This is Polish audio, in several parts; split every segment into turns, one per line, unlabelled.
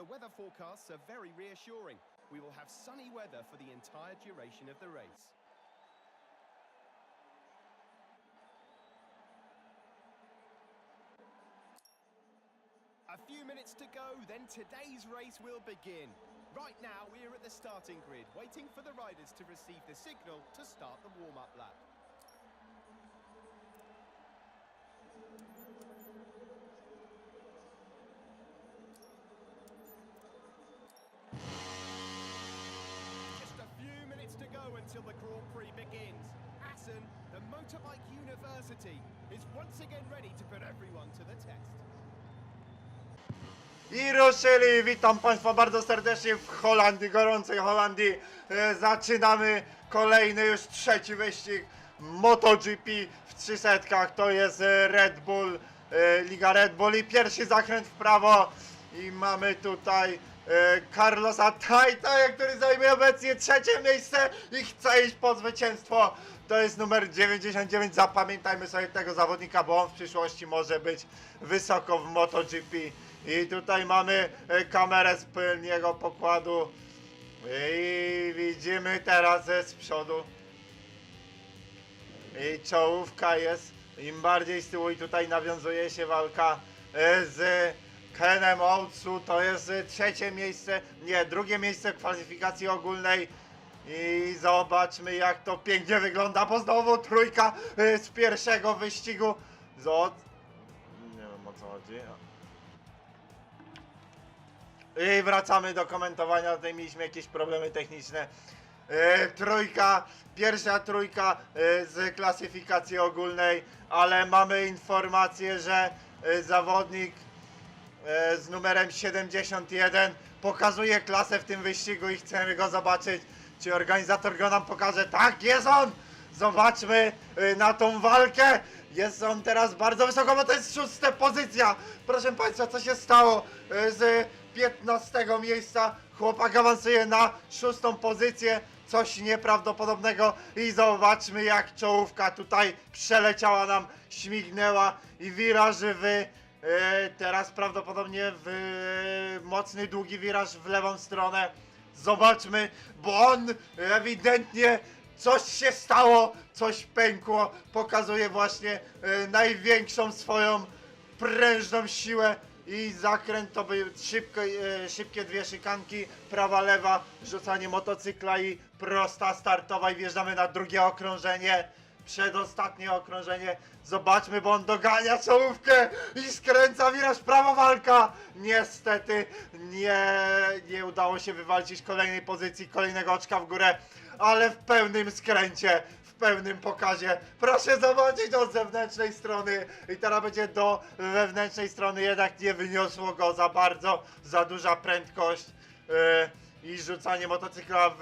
The weather forecasts are very reassuring. We will have sunny weather for the entire duration of the race. A few minutes to go, then today's race will begin. Right now, we're at the starting grid, waiting for the riders to receive the signal to start the warm-up lap. Until the Grand Prix begins. Assen, the Motorbike University, is once again ready to put everyone to the test.
I ruszyli! Witam Państwa bardzo serdecznie w Holandii, gorącej Holandii. E, Zaczynamy kolejny już trzeci wyścig MotoGP w 300. To jest Red Bull, e, Liga Red Bull i pierwszy zakręt w prawo. I mamy tutaj Carlosa Tajta, który zajmuje obecnie trzecie miejsce i chce iść po zwycięstwo. To jest numer 99. Zapamiętajmy sobie tego zawodnika, bo on w przyszłości może być wysoko w MotoGP. I tutaj mamy e, kamerę z pełnego pokładu. I widzimy teraz e, z przodu. I czołówka jest. Im bardziej z tyłu i tutaj nawiązuje się walka e, z Kenem Oatsu. To jest e, trzecie miejsce, nie, drugie miejsce w kwalifikacji ogólnej. I zobaczmy jak to pięknie wygląda, bo znowu trójka e, z pierwszego wyścigu. Z... Nie wiem o co chodzi. I wracamy do komentowania, tutaj mieliśmy jakieś problemy techniczne. E, trójka, pierwsza trójka z klasyfikacji ogólnej, ale mamy informację, że zawodnik z numerem 71 pokazuje klasę w tym wyścigu i chcemy go zobaczyć. Czy organizator go nam pokaże? Tak, jest on! Zobaczmy e, na tą walkę. Jest on teraz bardzo wysoko, bo to jest szósta pozycja. Proszę Państwa, co się stało e, z 15 miejsca? Chłopak awansuje na szóstą pozycję. Coś nieprawdopodobnego i zobaczmy jak czołówka tutaj przeleciała nam, śmignęła i wiraż w e, teraz prawdopodobnie w e, mocny, długi wiraż w lewą stronę. Zobaczmy, bo on ewidentnie coś się stało, coś pękło. Pokazuje właśnie e, największą swoją prężną siłę i zakręt to by szybko, e, szybkie dwie szykanki, prawa, lewa, rzucanie motocykla i prosta startowa i wjeżdżamy na drugie okrążenie. Przedostatnie okrążenie. Zobaczmy, bo on dogania czołówkę i skręca wiraż prawa walka. Niestety nie, nie udało się wywalczyć kolejnej pozycji, kolejnego oczka w górę, ale w pełnym skręcie, w pełnym pokazie. Proszę zobaczyć od zewnętrznej strony i teraz będzie do wewnętrznej strony, jednak nie wyniosło go za bardzo, za duża prędkość yy, i rzucanie motocykla w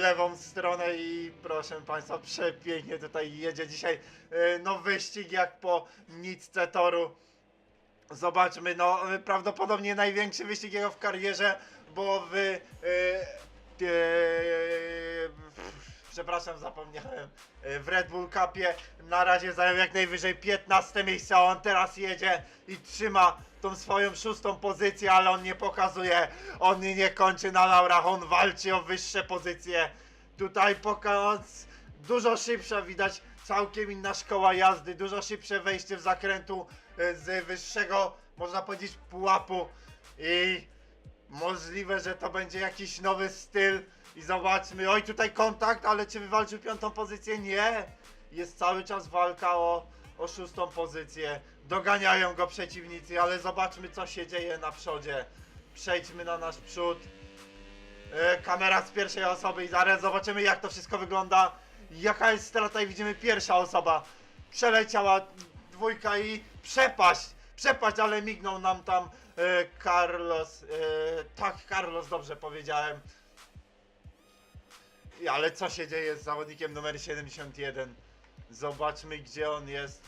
lewą stronę i proszę Państwa, przepięknie tutaj jedzie dzisiaj yy, no wyścig jak po nitce toru. Zobaczmy, no prawdopodobnie największy wyścig jego w karierze, bo w. Przepraszam, zapomniałem. E, W Red Bull Cupie na razie zajął jak najwyżej 15 miejsce, a on teraz jedzie i trzyma tą swoją szóstą pozycję, ale on nie pokazuje. On nie kończy na laurach, on walczy o wyższe pozycje. Tutaj pokaz dużo szybsza widać całkiem inna szkoła jazdy, dużo szybsze wejście w zakrętu e, z wyższego, można powiedzieć, pułapu i możliwe, że to będzie jakiś nowy styl i zobaczmy, oj tutaj kontakt, ale czy wywalczył piątą pozycję? Nie, jest cały czas walka o, o szóstą pozycję, doganiają go przeciwnicy, ale zobaczmy co się dzieje na przodzie, przejdźmy na nasz przód, E, kamera z pierwszej osoby i zaraz zobaczymy jak to wszystko wygląda. Jaka jest strata i widzimy pierwsza osoba. Przeleciała dwójka i przepaść. Przepaść, ale mignął nam tam e, Carlos. E, tak, Carlos, dobrze powiedziałem. Ale co się dzieje z zawodnikiem numer 71? Zobaczmy gdzie on jest.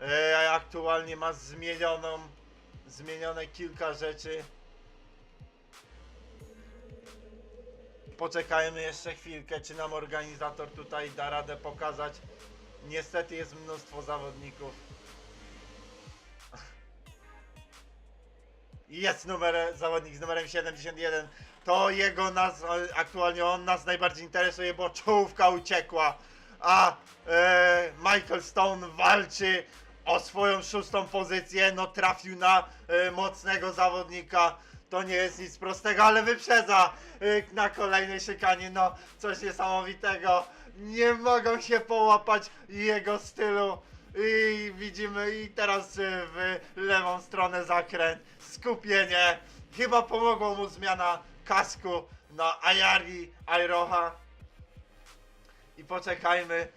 E, aktualnie ma zmienioną, zmienione kilka rzeczy. Poczekajmy jeszcze chwilkę, czy nam organizator tutaj da radę pokazać. Niestety jest mnóstwo zawodników. Jest numer, zawodnik z numerem 71. To jego nas, aktualnie on nas najbardziej interesuje, bo czołówka uciekła, a e, Michael Stone walczy o swoją szóstą pozycję, no trafił na e, mocnego zawodnika. To nie jest nic prostego, ale wyprzedza e, na kolejnej szykanie, no coś niesamowitego. Nie mogą się połapać jego stylu. I widzimy i teraz e, w lewą stronę zakręt, skupienie. Chyba pomogła mu zmiana kasku na Ayari Airoha. I poczekajmy.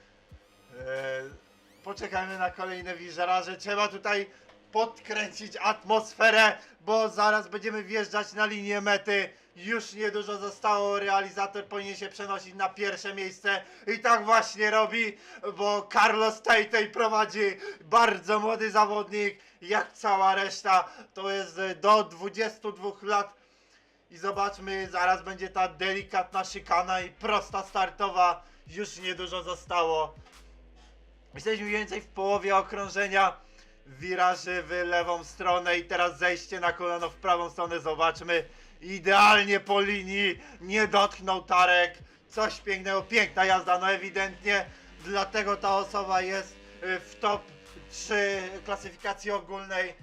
E, poczekajmy na kolejne wiżeraże. Trzeba tutaj podkręcić atmosferę, bo zaraz będziemy wjeżdżać na linię mety. Już niedużo zostało, realizator powinien się przenosić na pierwsze miejsce i tak właśnie robi, bo Carlos Tatej prowadzi bardzo młody zawodnik, jak cała reszta, to jest do 22 lat i zobaczmy, zaraz będzie ta delikatna szykana i prosta startowa, już niedużo zostało. Jesteśmy mniej więcej w połowie okrążenia. Wiraży w lewą stronę i teraz zejście na kolano w prawą stronę. Zobaczmy. Idealnie po linii. Nie dotknął Tarek. Coś pięknego. Piękna jazda. No ewidentnie dlatego ta osoba jest y, w top 3 klasyfikacji ogólnej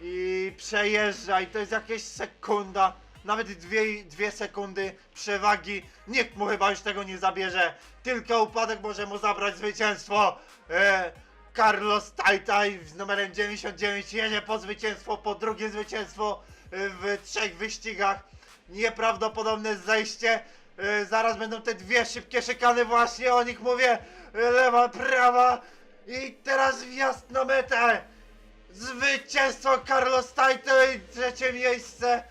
i przejeżdża i to jest jakieś sekunda, nawet dwie, dwie sekundy przewagi. Nikt mu chyba już tego nie zabierze. Tylko upadek może mu zabrać zwycięstwo. E, Carlos Tajtaj z numerem 99 jedzie po zwycięstwo, po drugie zwycięstwo e, w trzech wyścigach. Nieprawdopodobne zejście. E, zaraz będą te dwie szybkie szykany właśnie, o nich mówię. E, lewa, prawa i teraz wjazd na metę. Zwycięstwo Carlos Taito i trzecie miejsce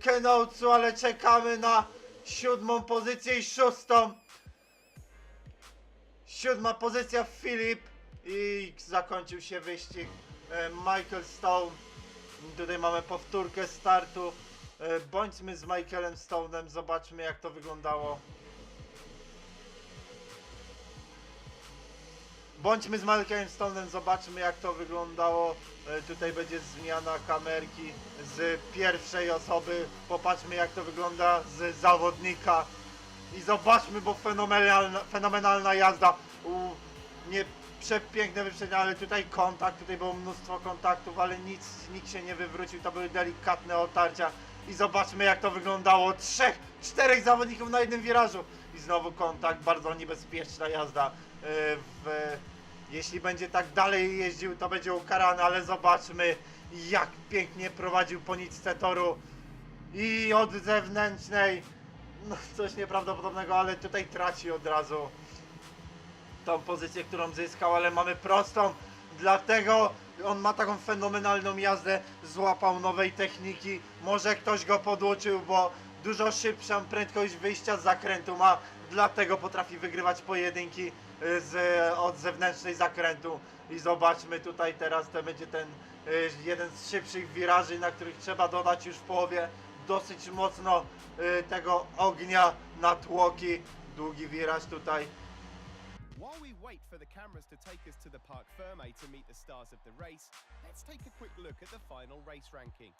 Kenoucu, ale czekamy na siódmą pozycję i szóstą. Siódma pozycja Filip i zakończył się wyścig e, Michael Stone. Tutaj mamy powtórkę startu. E, Bądźmy z Michaelem Stone'em, zobaczmy jak to wyglądało. Bądźmy z Michaelem Stone'em, zobaczmy jak to wyglądało. E, Tutaj będzie zmiana kamerki z pierwszej osoby. Popatrzmy jak to wygląda z zawodnika. I zobaczmy, bo fenomenalna, fenomenalna jazda. U, nie przepiękne wyprzedzenie, ale tutaj kontakt, tutaj było mnóstwo kontaktów, ale nic, nikt się nie wywrócił, to były delikatne otarcia. I zobaczmy jak to wyglądało. Trzech, czterech zawodników na jednym wirażu. I znowu kontakt, bardzo niebezpieczna jazda. Yy, w, jeśli będzie tak dalej jeździł, to będzie ukarany, ale zobaczmy jak pięknie prowadził po nicce toru. I od zewnętrznej, no coś nieprawdopodobnego, ale tutaj traci od razu tą pozycję, którą zyskał, ale mamy prostą, dlatego on ma taką fenomenalną jazdę, złapał nowej techniki, może ktoś go poduczył, bo dużo szybszą prędkość wyjścia z zakrętu ma, dlatego potrafi wygrywać pojedynki y, z, od zewnętrznej zakrętu. I zobaczmy tutaj teraz, to będzie ten y, jeden z szybszych wiraży, na których trzeba dodać już w połowie dosyć mocno y, tego ognia na tłoki, długi wiraż tutaj,
While we wait for the cameras to take us to the Parc Ferme to meet the stars of the race, let's take a quick look at the final race ranking.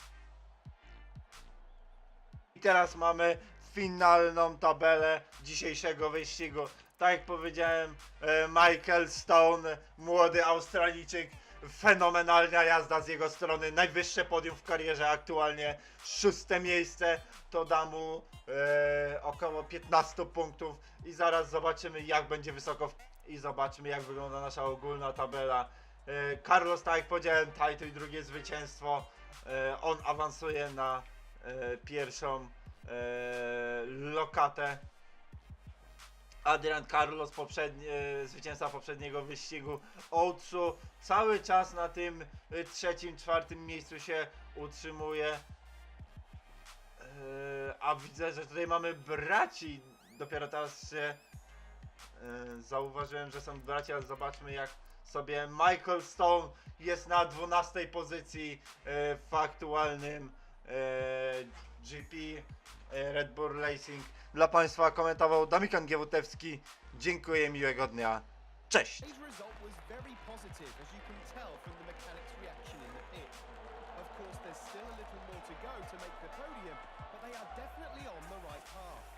I teraz mamy finalną tabelę dzisiejszego wyścigu. Tak jak powiedziałem, e, Michael Stone, młody Australijczyk, fenomenalna jazda z jego strony, najwyższe podium w karierze aktualnie, szóste miejsce, to da mu e, około 15 punktów. I zaraz zobaczymy jak będzie wysoko w... i zobaczymy jak wygląda nasza ogólna tabela. E, Carlos, tak jak powiedziałem, title i drugie zwycięstwo, e, on awansuje na e, pierwszą e, lokatę. Adrian Carlos, poprzedni, e, zwycięzca poprzedniego wyścigu. Ołtsu cały czas na tym e, trzecim, czwartym miejscu się utrzymuje. E, a widzę, że tutaj mamy braci. Dopiero teraz się zauważyłem, że są bracia. Zobaczmy jak sobie Michael Stone jest na 12 pozycji w aktualnym GP Red Bull Racing. Dla Państwa komentował Damikan Giewutewski. Dziękuję, miłego dnia. Cześć!
Of course, there's still a little more to go to make the podium, but they are definitely on the right path.